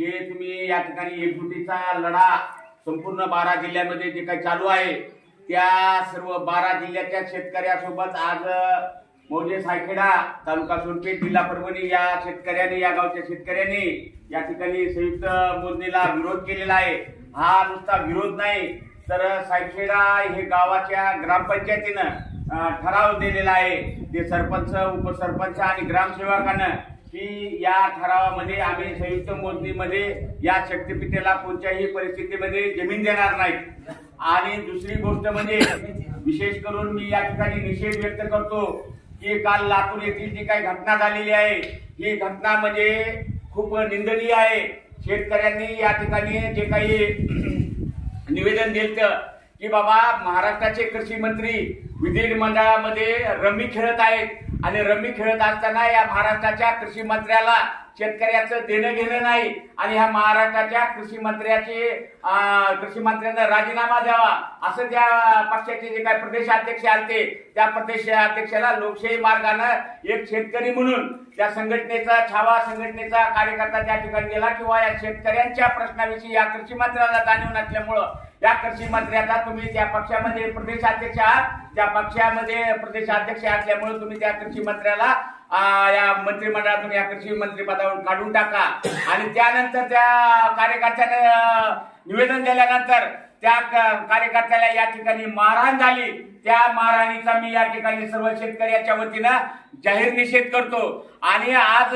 जे तुम्ही या ठिकाणी एकजुटीचा लढा संपूर्ण बारा जिल्ह्यामध्ये जे काही चालू आहे त्या सर्व बारा जिल्ह्याच्या शेतकऱ्यासोबत आज मौजे सायखेडा तालुका सोनपेठ जिल्हा परभणी या शेतकऱ्यांनी या गावच्या शेतकऱ्यांनी या ठिकाणी संयुक्त मोजणीला विरोध केलेला आहे. हा नुसता विरोध नाही तर सायखेडा हे गावाच्या ग्रामपंचायतीनं ठराव दिलेला आहे. ते सरपंच उपसरपंच आणि ग्रामसेवकानं की या ठरावामध्ये आम्ही संयुक्त मोजणीमध्ये या शक्तीपीठाला कोणत्याही परिस्थितीमध्ये जमीन देणार नाही. आणि दुसरी गोष्ट म्हणजे विशेष करून मी या ठिकाणी निषेध व्यक्त करतो की काल लातूर येथील जी काही घटना झालेली आहे ही घटना म्हणजे खूप निंदनीय आहे. शेतकऱ्यांनी या ठिकाणी जे काही निवेदन दिलं की बाबा महाराष्ट्राचे कृषी मंत्री विधिमंडळामध्ये रमी खेळत आहेत. आणि रमी खेळत असताना या महाराष्ट्राच्या कृषी मंत्र्याला शेतकऱ्याचं देणं घेणं नाही आणि ह्या महाराष्ट्राच्या कृषी मंत्र्याचे कृषी मंत्र्यांना राजीनामा द्यावा असं त्या पक्षाचे जे काही प्रदेशाध्यक्ष आले त्या प्रदेशाध्यक्षाला लोकशाही मार्गानं एक शेतकरी म्हणून त्या संघटनेचा छावा संघटनेचा कार्यकर्ता त्या ठिकाणी गेला किंवा या शेतकऱ्यांच्या प्रश्नाविषयी या कृषी मंत्र्याला जाणीव नसल्यामुळं या कृषी मंत्र्याचा तुम्ही त्या पक्षामध्ये प्रदेशाध्यक्ष आहात. त्या पक्षामध्ये प्रदेशाध्यक्ष असल्यामुळे तुम्ही त्या कृषी मंत्र्याला या मंत्रिमंडळातून या कृषी मंत्री पदावरून काढून टाका. आणि त्यानंतर त्या कार्यकर्त्याने निवेदन दिल्यानंतर त्या कार्यकर्त्याला या ठिकाणी मारहाण झाली. त्या मारहाणीचा मी या ठिकाणी सर्व शेतकऱ्याच्या वतीनं जाहीर निषेध करतो. आणि आज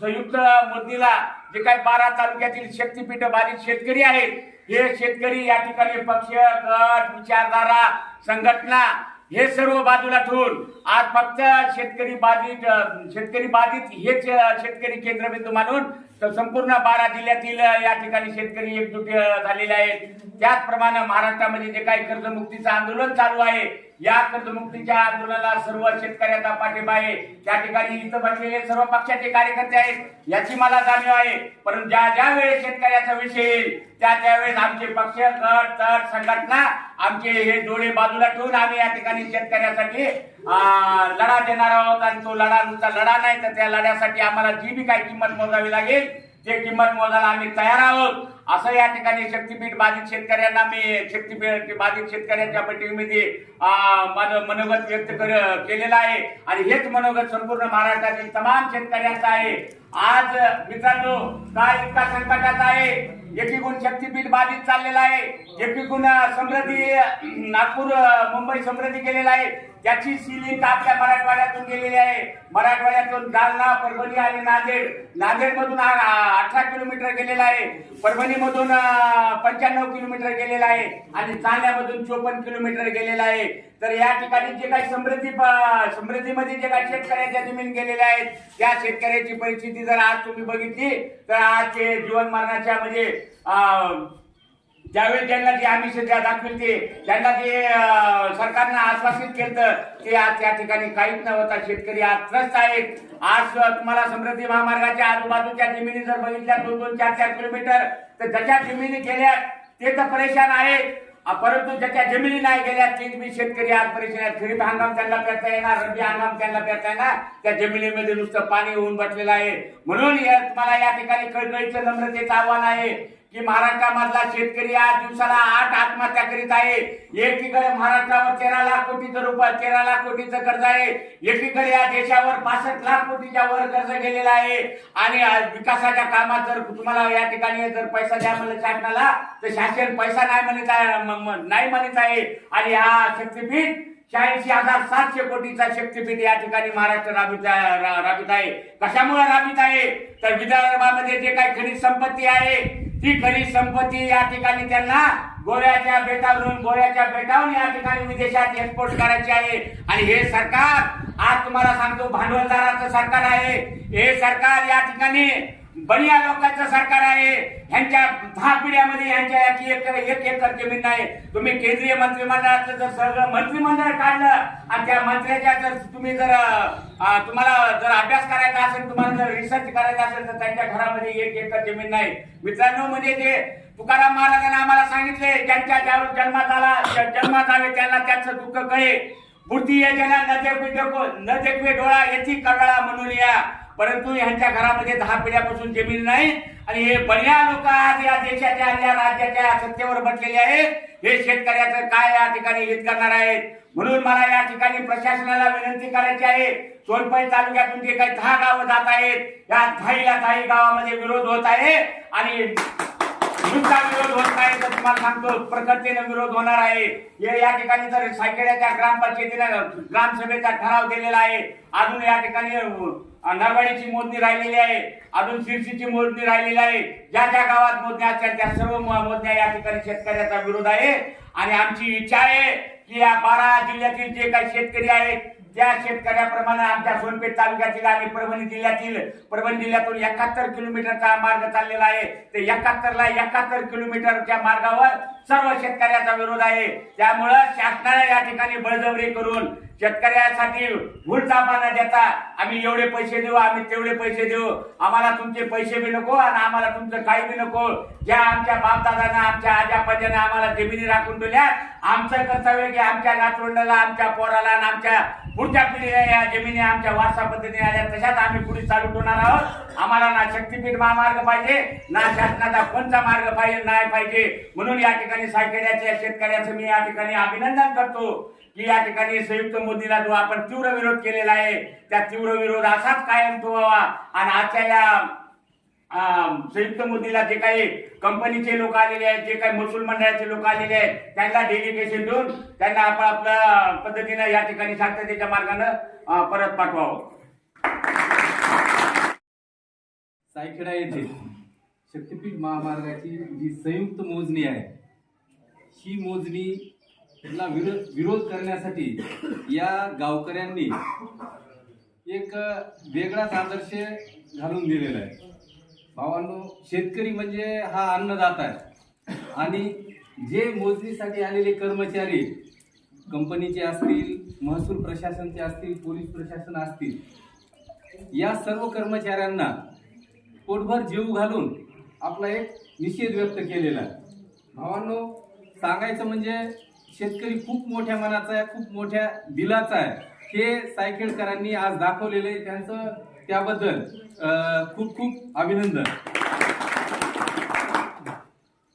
संयुक्त मोदीला जे काही बारा तालुक्यातील शक्तीपीठ बाधित शेतकरी आहेत हे शेतकरी या ठिकाणी पक्ष गट विचारधारा संघटना हे सर्व बाजूला ठेवून आज फक्त शेतकरी बाधित शेतकरी बाधित हेच शेतकरी केंद्रबिंदू मानून तर संपूर्ण बारा जिल्ह्यातील या ठिकाणी शेतकरी एकजूट झालेले आहेत. त्याचप्रमाणे महाराष्ट्रामध्ये जे काही कर्जमुक्तीचं आंदोलन चालू आहे या कर्जमुक्तीच्या आंदोलनाला सर्व शेतकऱ्याचा पाठिंबा आहे. त्या ठिकाणी इथं बसलेले सर्व पक्षाचे कार्यकर्ते आहेत. याची मला जाणीव आहे. परंतु ज्या ज्या वेळेस शेतकऱ्याचा विषय येईल त्या त्यावेळेस आमचे पक्ष गट तट संघटना आमचे हे डोळे बाजूला ठेवून आम्ही या ठिकाणी शेतकऱ्यासाठी लढा देणार आहोत. आणि तो लढा नुसता लढा नाही तर त्या लढ्यासाठी आम्हाला जी बी काही किंमत मोजावी लागेल ते किंमत मोजायला आम्ही तयार आहोत. असं या ठिकाणी शक्तीपीठ बाधित शेतकऱ्यांना मी शक्तीपीठ बाधित शेतकऱ्यांच्या बैठकीमध्ये माझं मनोगत व्यक्त कर- केलेलं आहे. आणि हेच मनोगत संपूर्ण महाराष्ट्रातील तमाम शेतकऱ्यांचं आहे. आज मित्रांनो काय इतका संकटाचा आहे? एकीकडून शक्तीपीठ बाधित चाललेला आहे एकीकडून समृद्धी नागपूर मुंबई समृद्धी केलेला आहे. त्याची सिलिंग आपल्या मराठवाड्यातून गेलेली आहे. मराठवाड्यातून जालना परभणी आणि नांदेड. नांदेड मधून अठरा किलोमीटर गेलेला आहे. परभणी मधून पंच्याण्णव किलोमीटर गेलेला आहे. आणि जालन्यामधून चोपन्न किलोमीटर गेलेला आहे. तर या ठिकाणी जे काही समृद्धी प- समृद्धीमध्ये जे काही शेतकऱ्याच्या जमीन गेलेल्या आहेत त्या शेतकऱ्याची परिस्थिती जर आज तुम्ही बघितली तर आज ते जीवन मरणाच्या म्हणजे ज्यावेळी त्यांना जी आम्ही सध्या दाखवेल ते त्यांना जे सरकारनं आश्वासित केलं ते आज त्या ठिकाणी काहीच न होता शेतकरी आज त्रस्त आहेत. आज तुम्हाला समृद्धी महामार्गाच्या आजूबाजूच्या जमिनी जर बघितल्या दोन दोन चार चार किलोमीटर तर ज्याच्या जमिनी केल्या ते तर परेशान आहेत. परंतु ज्याच्या जमिनी नाही गेल्या तेच मी शेतकरी आज परिषद खरीप हंगाम त्यांना पेरता येणार रब्बी हंगाम त्यांना पेरता येणार. त्या जमिनीमध्ये नुसतं पाणी होऊन बसलेलं आहे. म्हणून या- तुम्हाला या ठिकाणी कळकळीचं नम्रतेचं आव्हान आहे. की महाराष्ट्रामधला शेतकरी आज दिवसाला आठ आत्महत्या करीत आहे. एकीकडे महाराष्ट्रावर तेरा लाख कोटीचं रुपये तेरा लाख कोटीचं कर्ज आहे. एकीकडे या देशावर पासष्ट लाख कोटीच्या वर कर्ज गेलेलं आहे. आणि विकासाच्या कामात जर तुम्हाला या ठिकाणी जर पैसा द्या म्हणलं शासनाला तर शासन पैसा नाही म्हणत आहे नाही म्हणत आहे. आणि हा शक्तीपीठ शहाऐंशी हजार सातशे कोटीचा शक्तीपीठ या ठिकाणी महाराष्ट्र राबित आहे- आहे. कशामुळे राबित आहे? तर विदर्भामध्ये जे काही खनिज संपत्ती आहे ती खरी संपत्ती या ठिकाणी त्यांना गोव्याच्या बेटावरून गोव्याच्या बेटावरून या ठिकाणी विदेशात एक्सपोर्ट करायची आहे. आणि हे सरकार आज तुम्हाला सांगतो भांडवलदाराचं सरकार आहे. हे सरकार या ठिकाणी बनिया लोकांचं सरकार आहे. ह्यांच्या दहा पिढ्यामध्ये यांच्या एक एक एकर जमीन नाही. तुम्ही केंद्रीय मंत्रिमंडळाचं जर सगळं मंत्रिमंडळ काढलं आणि त्या मंत्र्याच्या जर तुम्ही जर तुम्हाला जर अभ्यास करायचा असेल तुम्हाला जर रिसर्च करायचा असेल तर त्यांच्या घरामध्ये एक एकर जमीन नाही. मित्रांनो म्हणजे ते तुकाराम महाराजांना आम्हाला सांगितले ज्यांच्या ज्यावेळी जन्मात आला जन्मात आले त्यांना त्याचं दुःख कळे. बुद्धी योजना न देखवे डोळा याची कळा म्हणून या. परंतु यांच्या घरामध्ये दहा पिढ्यापासून जमीन नाही आणि हे बढिया लोक आज या देशाच्या या राज्याच्या सत्तेवर बसलेले आहेत. हे शेतकऱ्याचं काय या ठिकाणी हित करणार आहेत? म्हणून मला या ठिकाणी प्रशासनाला विनंती करायची आहे. सोनपाई तालुक्यातून जे काही दहा गावं जात आहेत या दहाईला दहाही गावामध्ये विरोध होत आहे आणि तुमचा विरोध होत नाही तर तुम्हाला सांगतो प्रखरतेने विरोध होणार आहे. हे या ठिकाणी तर सायखेड्याच्या ग्रामपंचायतीनं ग्रामसभेचा ठराव दिलेला आहे अजून या ठिकाणी नरवाडीची मोजणी राहिलेली आहे अजून शिरसीची मोजणी राहिलेली आहे. ज्या ज्या गावात मोजण्या असतात त्या सर्व मोजण्या या ठिकाणी शेतकऱ्याचा विरोध आहे. आणि आमची इच्छा आहे की या बारा जिल्ह्यातील जे काही शेतकरी आहेत ज्या शेतकऱ्याप्रमाणे आमच्या सोनपेठ तालुक्यातील आणि परभणी जिल्ह्यातील परभणी जिल्ह्यातून एकाहत्तर किलोमीटरचा मार्ग चाललेला आहे. ते एकाहत्तरला एकाहत्तर किलोमीटरच्या मार्गावर सर्व शेतकऱ्याचा विरोध आहे. त्यामुळं शासनाने या ठिकाणी बळजबरी करून शेतकऱ्यासाठी भूलतापा न देता आम्ही एवढे पैसे देऊ आम्ही तेवढे पैसे देऊ. आम्हाला तुमचे पैसे बी नको आणि आम्हाला तुमचं काही बी नको. ज्या आमच्या बापदादानं आमच्या आजापाजानं आम्हाला जमिनी राखून दिल्या आमचं कर्तव्य आहे की आमच्या नातवंडाला आमच्या पोराला आणि आमच्या पुढच्या पिढीला या जमिनी आमच्या वारसा पद्धतीने आल्या तशाच आम्ही पुढे चालू ठेवणार आहोत. आम्हाला ना शक्तीपीठ महामार्ग पाहिजे ना शासनाचा कोणता मार्ग पाहिजे नाही पाहिजे. म्हणून या ठिकाणी सायकेड्याच्या शेतकऱ्याचं मी या ठिकाणी अभिनंदन करतो की या ठिकाणी संयुक्त मोदीला जो आपण तीव्र विरोध केलेला आहे त्या तीव्र विरोध असाच कायम ठेवावा. आणि आजच्या या संयुक्त मोदीला जे काही कंपनीचे लोक आलेले आहेत जे काही महसूल मंडळाचे लोक आलेले आहेत त्यांना डेलिगेशन देऊन त्यांना आपण आपल्या पद्धतीनं या ठिकाणी शांततेच्या मार्गानं परत पाठवावं. सायखेडा येथे शक्तीपीठ महामार्गाची जी संयुक्त मोजणी आहे ही मोजणी ला विरोध विरोध करण्यासाठी या गावकऱ्यांनी एक वेगळाच आदर्श घालून दिलेला आहे. भावांनो शेतकरी म्हणजे हा अन्नदाता आहे. आणि जे मोजणीसाठी आलेले कर्मचारी कंपनीचे असतील महसूल प्रशासनचे असतील पोलीस प्रशासन असतील या सर्व कर्मचाऱ्यांना पोटभर जीव घालून आपला एक निषेध व्यक्त केलेला आहे. भावांनो सांगायचं म्हणजे शेतकरी खूप मोठ्या मनाचा आहे खूप मोठ्या दिलाचा आहे. हे सायखेडकरांनी आज दाखवलेलं आहे. त्यांचं त्याबद्दल खूप खूप अभिनंदन.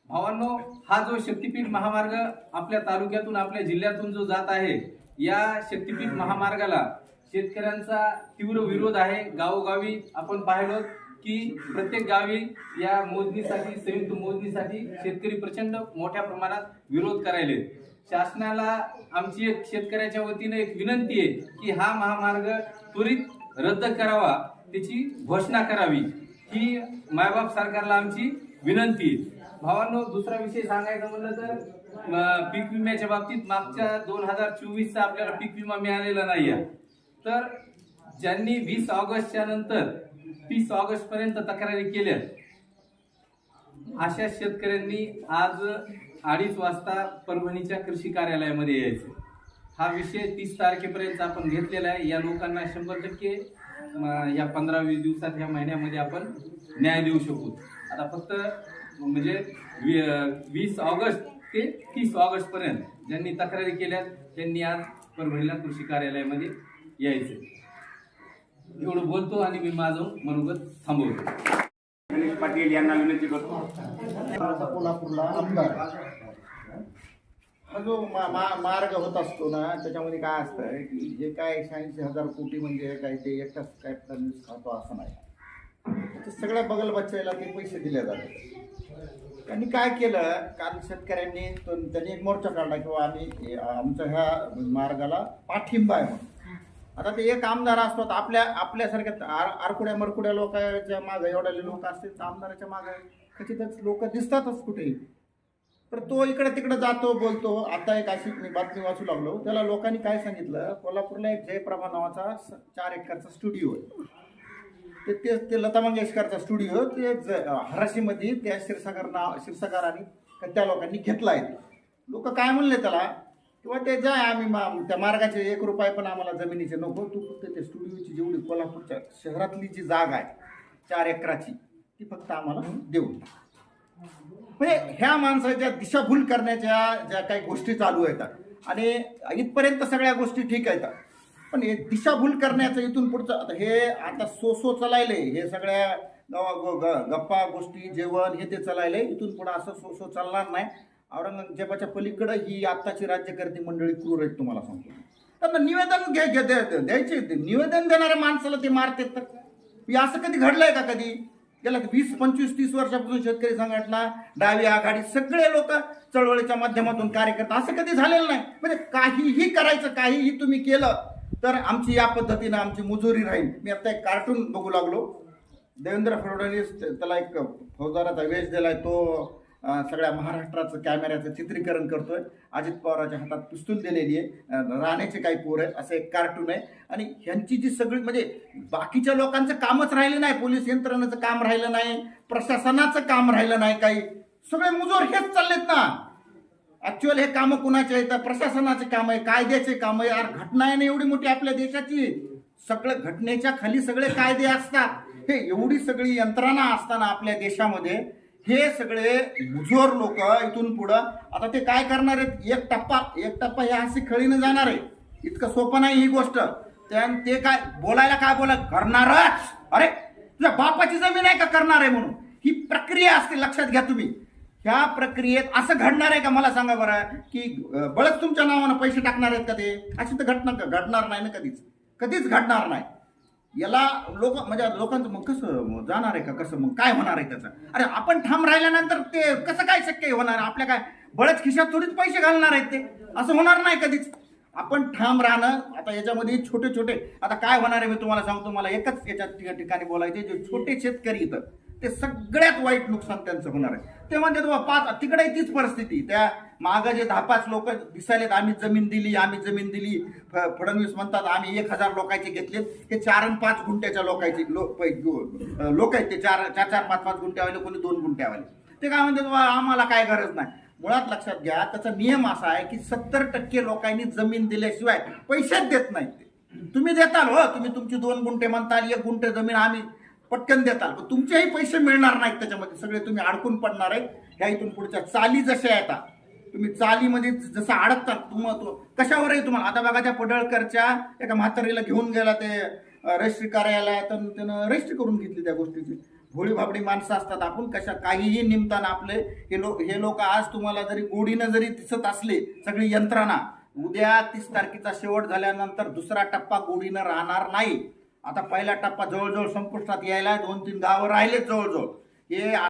भावांनो हा जो शक्तीपीठ महामार्ग आपल्या तालुक्यातून आपल्या जिल्ह्यातून जो जात आहे या शक्तीपीठ महामार्गाला शेतकऱ्यांचा तीव्र विरोध आहे. गावोगावी आपण पाहिलो की प्रत्येक गावी या मोजणीसाठी संयुक्त मोजणीसाठी शेतकरी प्रचंड मोठ्या प्रमाणात विरोध करायले शासनाला आमची एक शेतकऱ्याच्या वतीने एक विनंती आहे की हा महामार्ग त्वरित रद्द करावा त्याची घोषणा करावी ही मायबाप सरकारला आमची विनंती भावांनो दुसरा विषय सांगायचा म्हणलं तर पीक विम्याच्या बाबतीत मागच्या दोन हजार चोवीसचा आपल्याला पीक विमा मिळालेला नाही आहे तर ज्यांनी वीस ऑगस्टच्या नंतर तीस ऑगस्ट पर्यंत तक्रारी केल्या अशा शेतकऱ्यांनी आज अडीच वाजता परभणीच्या कृषी कार्यालयामध्ये यायचं. हा विषय तीस तारखेपर्यंत आपण घेतलेला आहे. या लोकांना शंभर टक्के या पंधरा वीस दिवसात या महिन्यामध्ये आपण न्याय देऊ शकू. आता फक्त म्हणजे वीस ऑगस्ट ते तीस ऑगस्ट पर्यंत ज्यांनी तक्रारी केल्या त्यांनी आज परभणीला कृषी कार्यालयामध्ये यायचं. एवढं बोलतो आणि मी माझं मनोगत थांबवतो. गणेश पाटील यांना विनंती करतो. कोल्हापूरला आमदार. हा जो मा- मा- मार्ग होत असतो ना त्याच्यामध्ये काय असतं की जे काय शहाऐंशी हजार कोटी म्हणजे काय ते एकटाच काय फडणवीस खातो असं नाही. ते सगळ्या बगल बच्चायला ते पैसे दिले जातात. त्यांनी काय केलं काल शेतकऱ्यांनी तो- त्यांनी एक मोर्चा काढला किंवा आम्ही हे- आमच्या ह्या मार्गाला पाठिंबा आहे म्हणून. आता ते एक आमदार असतात आपल्या आपल्यासारख्या आर आरकुड्या मरकुड्या लोकांच्या मागे एवढे लोक असतील तर आमदाराच्या मागे खचितच लोक दिसतातच कुठेही. तर तो इकडे तिकडे जातो बोलतो. आता एक अशी मी बातमी वाचू लागलो. त्याला लोकांनी काय सांगितलं? कोल्हापूरला एक जयप्रभा नावाचा स- चार एकरचा स्टुडिओ आहे. ते ते ते लता मंगेशकरचा स्टुडिओ ते ज- हराशीमध्ये त्या शिरसागर नाव क्षीरसागरांनी त्या लोकांनी घेतला आहे. लोक काय म्हणले त्याला? किंवा ते जाय आम्ही मा- त्या मार्गाचे एक रुपये पण आम्हाला जमिनीचे नको. तू फक्त ते स्टुडिओची जेवढी कोल्हापूरच्या शहरातली जी जागा आहे चार एकराची ती फक्त आम्हाला देऊ म्हणजे ह्या माणसाच्या दिशाभूल करण्याच्या ज्या काही गोष्टी चालू आहेत आणि इथपर्यंत सगळ्या गोष्टी ठीक आहेत पण हे दिशाभूल करण्याचं इथून पुढचं आता हे आता सो सो चलायले हे सगळ्या ग- गप्पा गोष्टी जेवण हे ते चलायले इथून पुढं असं सो सो चालणार नाही. औरंगजेबाच्या पलीकडं ही आत्ताची राज्यकर्ती मंडळी क्रूर आहेत तुम्हाला सांगतो. त्यांना निवेदन घ्यायचे द्यायचे निवेदन देणाऱ्या माणसाला ते मारतात तर? असं कधी घडलंय का कधी? गेल्या वीस पंचवीस तीस वर्षापासून शेतकरी संघटना डावी आघाडी सगळे लोक चळवळीच्या माध्यमातून कार्य करतात. असं कधी झालेलं नाही. म्हणजे काहीही करायचं काहीही तुम्ही केलं तर आमची या पद्धतीनं आमची मुजोरी राहील. मी आता एक कार्टून बघू लागलो. देवेंद्र फडणवीस त्याला एक फौजदाराचा वेश दिलाय तो सगळ्या महाराष्ट्राचं कॅमेऱ्याचं चित्रीकरण करतोय. अजित पवारांच्या हातात पिस्तूल दिलेली आहे. अं, राहण्याचे काही पोर आहेत असं एक कार्टून आहे. आणि ह्यांची जी सगळी म्हणजे बाकीच्या लोकांचं कामच राहिलं नाही. पोलीस यंत्रणेचं काम राहिलं नाही. प्रशासनाचं काम राहिलं नाही काही. सगळे मुजोर हेच चाललेत ना. ऍक्च्युअल हे कामं कुणाचे आहेत? प्रशासनाचे काम आहे कायद्याचे काम आहे. यार घटना आहे ना एवढी मोठी आपल्या देशाची. सगळं घटनेच्या खाली सगळे कायदे असतात. हे एवढी सगळी यंत्रणा असताना आपल्या देशामध्ये हे सगळे मुजोर लोक इथून पुढं आता ते काय करणार आहेत? एक टप्पा एक टप्पा हे अशी खळीनं जाणार आहे. इतकं सोपं नाही ही गोष्ट. त्या ते काय बोलायला काय बोला करणारच! अरे तुझ्या बापाची जमीन आहे का करणार आहे म्हणून? ही प्रक्रिया असते लक्षात घ्या तुम्ही. ह्या प्रक्रियेत असं घडणार आहे का? मला सांगा बरं. की बळच तुमच्या नावानं पैसे टाकणार आहेत का ते? अशी तर घटना घडणार नाही ना कधीच. कधीच घडणार नाही. याला लोक म्हणजे लोकांचं मग कसं जाणार आहे का? कसं मग काय होणार आहे त्याचं? अरे आपण ठाम राहिल्यानंतर ते कसं काय शक्य होणार? आपल्या काय बळच खिशात थोडीच पैसे घालणार आहेत ते. असं होणार नाही कधीच. आपण ठाम राहणं आता याच्यामध्ये छोटे छोटे आता काय होणार आहे मी तुम्हाला सांगतो. मला एकच याच्या ठिकाणी बोलायचे जे छोटे शेतकरी इथं. ते सगळ्यात वाईट नुकसान त्यांचं होणार आहे. ते म्हणते बाबा पाच तिकडे तीच परिस्थिती. त्या मागं जे दहा पाच लोक दिसायलेत आम्ही जमीन दिली आम्ही जमीन दिली. फ- फडणवीस म्हणतात आम्ही एक हजार लोकांचे घेतलेत. हे चार आणि पाच गुंट्याच्या लोकांचे लोक आहेत ते चार चार चार पाच पाच गुंट्यावाले कोणी दोन गुंट्यावाले ते काय म्हणतात बाबा आम्हाला काय गरज नाही. मुळात लक्षात घ्या त्याचा नियम असा आहे की सत्तर टक्के लोकांनी जमीन दिल्याशिवाय पैसेच देत नाहीत ते. तुम्ही देताल हो तुम्ही तुमची दोन गुंठे म्हणताल एक गुंठे जमीन आम्ही पटकन देताल पण तुमचेही पैसे मिळणार नाहीत त्याच्यामध्ये. सगळे तुम्ही अडकून पडणार आहेत. ह्या इथून पुढच्या चाली जशा येतात तुम्ही चालीमध्ये जसं अडकतात तुम तो कशावरही तुम्हाला आता बघा त्या पडळकरच्या एका म्हातारीला घेऊन गेला ते रजिस्ट्री कार्यालयात त्यानं रजिस्ट्री करून घेतली त्या गोष्टीची. भोळी भाबडी माणसं असतात आपण कशा काहीही निमताना आपले हे लोक हे लोक आज तुम्हाला जरी गोडीनं जरी दिसत असले सगळी यंत्रणा उद्या तीस तारखेचा शेवट झाल्यानंतर दुसरा टप्पा गोडीनं राहणार नाही. आता पहिला टप्पा जवळजवळ संपुष्टात यायला दोन तीन गावं राहिलेत जवळजवळ. हे